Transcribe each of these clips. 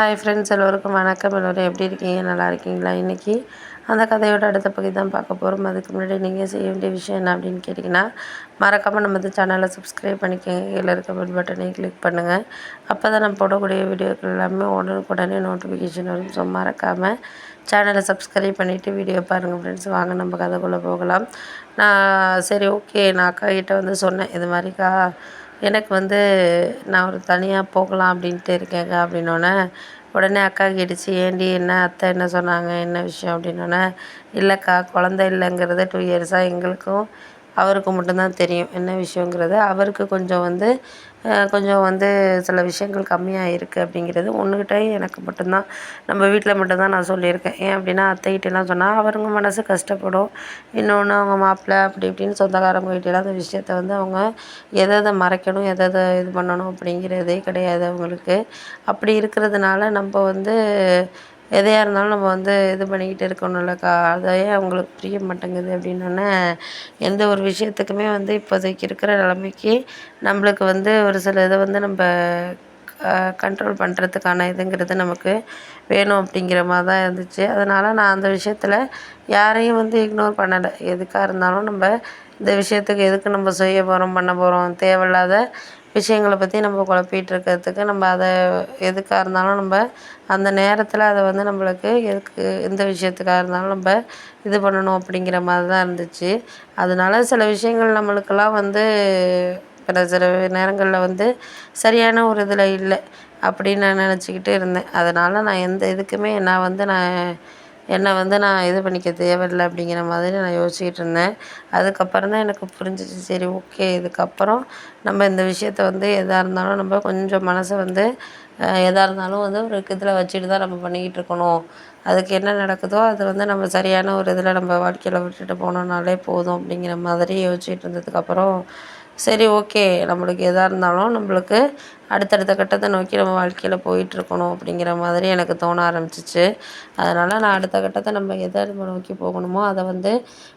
Hi friends எல்லோருக்கும் வணக்கம். எல்லோரும் எப்படி இருக்கீங்க? நல்லா இருக்கீங்களா இன்றைக்கி அந்த கதையோட அடுத்த பகுதி தான் பார்க்க போகிறோம் அதுக்கு முன்னாடி நீங்கள் செய்ய வேண்டிய விஷயம் என்ன அப்படின்னு கேட்டிங்கன்னா மறக்காமல் நம்ம இந்த சேனலை சப்ஸ்கிரைப் பண்ணிக்கோங்க. கீழே இருக்க பெல் பட்டனையும் கிளிக் பண்ணுங்கள் அப்போ தான் நம்ம போடக்கூடிய வீடியோக்கள் எல்லாமே உடனுக்குடனே நோட்டிஃபிகேஷன் வரும். ஸோ மறக்காமல் சேனலை சப்ஸ்கிரைப் பண்ணிவிட்டு வீடியோ பாருங்கள் ஃப்ரெண்ட்ஸ் வாங்க நம்ம கதைக்குள்ளே போகலாம். நான் சரி ஓகே நான் அக்கா கிட்டே வந்து சொன்னேன். இது மாதிரிக்கா எனக்கு வந்து நான் ஒரு தனியாக போகலாம் அப்படின்ட்டு இருக்கேங்க அப்படின்னோடனே உடனே அக்கா கேட்டுச்சு ஏண்டி என்ன அத்தை என்ன சொன்னாங்க? என்ன விஷயம்? அப்படின்னோடனே இல்லைக்கா குழந்த இல்லைங்கிறது டூ இயர்ஸாக எங்களுக்கும் அவருக்கு மட்டும்தான் தெரியும் என்ன விஷயங்கிறது. அவருக்கு கொஞ்சம் வந்து கொஞ்சம் வந்து சில விஷயங்கள் கம்மியாக இருக்குது அப்படிங்கிறது ஒன்றுக்கிட்ட எனக்கு மட்டும்தான் நம்ம வீட்டில் மட்டும்தான் நான் சொல்லியிருக்கேன். ஏன் அப்படின்னா அத்தைகிட்டலாம் சொன்னால் அவருங்க மனசு கஷ்டப்படும். இன்னொன்று அவங்க மாப்பிள்ளை அப்படி இப்படின்னு சொந்தக்காரங்ககிட்டலாம் அந்த விஷயத்த வந்து அவங்க எதை எதை மறைக்கணும் எதை எதை இது பண்ணணும் அப்படிங்கிறதே கிடையாது அவங்களுக்கு. அப்படி இருக்கிறதுனால நம்ம வந்து எதையாக இருந்தாலும் நம்ம வந்து இது பண்ணிக்கிட்டு இருக்கணும்லக்கா அதையே அவங்களுக்கு புரிய மாட்டேங்குது அப்படின்னோடனே எந்த ஒரு விஷயத்துக்குமே வந்து இப்போதைக்கு இருக்கிற நிலமைக்கி நம்மளுக்கு வந்து ஒரு சில இதை வந்து நம்ம கண்ட்ரோல் பண்ணுறதுக்கான இதுங்கிறது நமக்கு வேணும் அப்படிங்கிற மாதிரி தான் இருந்துச்சு. அதனால் நான் அந்த விஷயத்தில் யாரையும் வந்து இக்னோர் பண்ணலை. எதுக்காக இருந்தாலும் நம்ம இந்த விஷயத்துக்கு எதுக்கு நம்ம செய்ய போகிறோம் பண்ண போகிறோம் தேவையில்லாத விஷயங்கள பற்றி நம்ம குழப்பிட்டு இருக்கிறதுக்கு நம்ம அதை எதுக்காக இருந்தாலும் நம்ம அந்த நேரத்தில் அதை வந்து நம்மளுக்கு எதுக்கு எந்த விஷயத்துக்காக இருந்தாலும் நம்ம இது பண்ணணும் அப்படிங்கிற மாதிரி தான் இருந்துச்சு. அதனால சில விஷயங்கள் நம்மளுக்கெல்லாம் வந்து இப்போ சில நேரங்களில் வந்து சரியான ஒரு இதில் இல்லை அப்படின்னு நான் நினச்சிக்கிட்டு இருந்தேன். அதனால் நான் எந்த இதுக்குமே நான் வந்து நான் என்னை வந்து நான் இது பண்ணிக்க தேவையில்ல அப்படிங்கிற மாதிரி நான் யோசிச்சுக்கிட்டு இருந்தேன். அதுக்கப்புறம் தான் எனக்கு புரிஞ்சிச்சு. சரி ஓகே. இதுக்கப்புறம் நம்ம இந்த விஷயத்த வந்து எதாக இருந்தாலும் நம்ம கொஞ்சம் மனசை வந்து எதாக இருந்தாலும் வந்து ஒரு இதில் வச்சுட்டு தான் நம்ம பண்ணிக்கிட்டு இருக்கணும். அதுக்கு என்ன நடக்குதோ அதை வந்து நம்ம சரியான ஒரு இதில் நம்ம வாழ்க்கையில் விட்டுட்டு போனோம்னாலே போதும் அப்படிங்கிற மாதிரி யோசிச்சுட்டு இருந்ததுக்கப்புறம் சரி ஓகே. நம்மளுக்கு எதாக இருந்தாலும் நம்மளுக்கு அடுத்தடுத்த கட்டத்தை நோக்கி நம்ம வாழ்க்கையில் போயிட்டுருக்கணும் அப்படிங்கிற மாதிரி எனக்கு தோண ஆரம்பிச்சிச்சு. அதனால் நான் அடுத்த கட்டத்தை நம்ம எதை நம்ம நோக்கி போகணுமோ அதை வந்து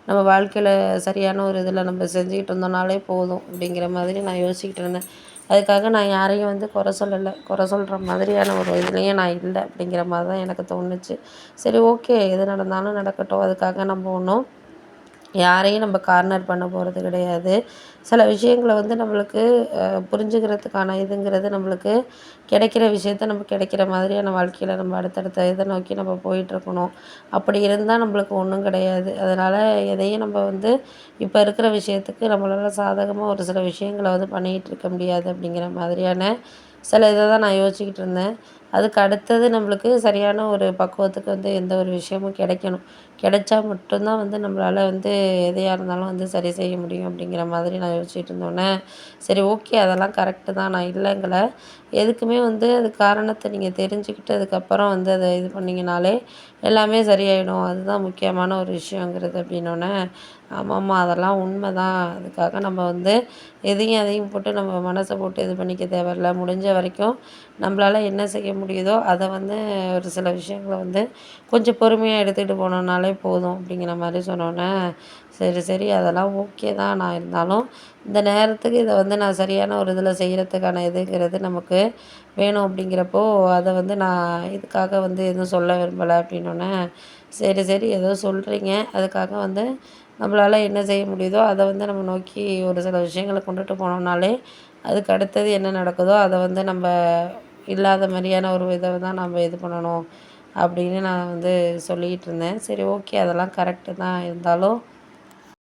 நம்ம வாழ்க்கையில் சரியான ஒரு இதில் நம்ம செஞ்சுக்கிட்டு இருந்தோம்னாலே போதும் அப்படிங்கிற மாதிரி நான் யோசிக்கிட்டு இருந்தேன். அதுக்காக நான் யாரையும் வந்து குறை சொல்லலை. குறை சொல்கிற மாதிரியான ஒரு இதுலேயும் நான் இல்லை அப்படிங்கிற மாதிரி தான் எனக்கு தோணுச்சு. சரி ஓகே. எது நடந்தாலும் நடக்கட்டும். அதுக்காக நம்ம ஒன்றும் யாரையும் நம்ம கார்னர் பண்ண போகிறது கிடையாது. சில விஷயங்களை வந்து நம்மளுக்கு புரிஞ்சுக்கிறதுக்கான இதுங்கிறது நம்மளுக்கு கிடைக்கிற விஷயத்த நம்ம கிடைக்கிற மாதிரியான வாழ்க்கையில் நம்ம அடுத்தடுத்த இதை நோக்கி நம்ம போயிட்டுருக்கணும். அப்படி இருந்தால் நம்மளுக்கு ஒன்றும் கிடையாது. அதனால் எதையும் நம்ம வந்து இப்போ இருக்கிற விஷயத்துக்கு நம்மளால் சாதகமாக ஒரு சில விஷயங்களை வந்து பண்ணிகிட்டு இருக்க முடியாது அப்படிங்கிற மாதிரியான சில இதை தான் நான் யோசிச்சுக்கிட்டு இருந்தேன். அதுக்கு அடுத்தது நம்மளுக்கு சரியான ஒரு பக்குவத்துக்கு வந்து எந்த ஒரு விஷயமும் கிடைக்கணும். கிடைச்சா மட்டும்தான் வந்து நம்மளால் வந்து எதையாக இருந்தாலும் வந்து சரி செய்ய முடியும் அப்படிங்கிற மாதிரி நான் யோசிச்சுட்டு இருந்தோன்னே சரி ஓகே அதெல்லாம் கரெக்டு தான். நான் இல்லைங்கலை. எதுக்குமே வந்து அது காரணத்தை நீங்கள் தெரிஞ்சுக்கிட்டு அதுக்கப்புறம் வந்து அதை இது பண்ணிங்கனாலே எல்லாமே சரியாயிடும். அதுதான் முக்கியமான ஒரு விஷயங்கிறது அப்படின்னோடனே ஆமாம்மா அதெல்லாம் உண்மை தான் அதுக்காக நம்ம வந்து எதையும் அதையும் போட்டு நம்ம மனசை போட்டு இது பண்ணிக்க தேவையில்ல. முடிஞ்ச வரைக்கும் நம்மளால் என்ன செய்ய முடியுதோ அதை வந்து ஒரு சில விஷயங்கள வந்து கொஞ்சம் பொறுமையாக எடுத்துகிட்டு போனோம்னாலே போதும் அப்படிங்கிற மாதிரி சொன்னோன்னே சரி சரி அதெல்லாம் ஓகே தான் நான் இருந்தாலும் இந்த நேரத்துக்கு இதை வந்து நான் சரியான ஒரு இதில் செய்கிறதுக்கான இதுங்கிறது நமக்கு வேணும் அப்படிங்கிறப்போ அதை வந்து நான் இதுக்காக வந்து எதுவும் சொல்ல விரும்பலை அப்படின்னோடனே சரி சரி ஏதோ சொல்கிறீங்க அதுக்காக வந்து நம்மளால் என்ன செய்ய முடியுதோ அதை வந்து நம்ம நோக்கி ஒரு சில விஷயங்களை கொண்டுட்டு போனோம்னாலே அதுக்கு அடுத்தது என்ன நடக்குதோ அதை வந்து நம்ம இல்லாத மாதிரியான ஒரு இதை தான் நம்ம இது பண்ணணும் அப்படின்னு நான் வந்து சொல்லிக்கிட்டு இருந்தேன். சரி ஓகே அதெல்லாம் கரெக்டு தான். இருந்தாலும்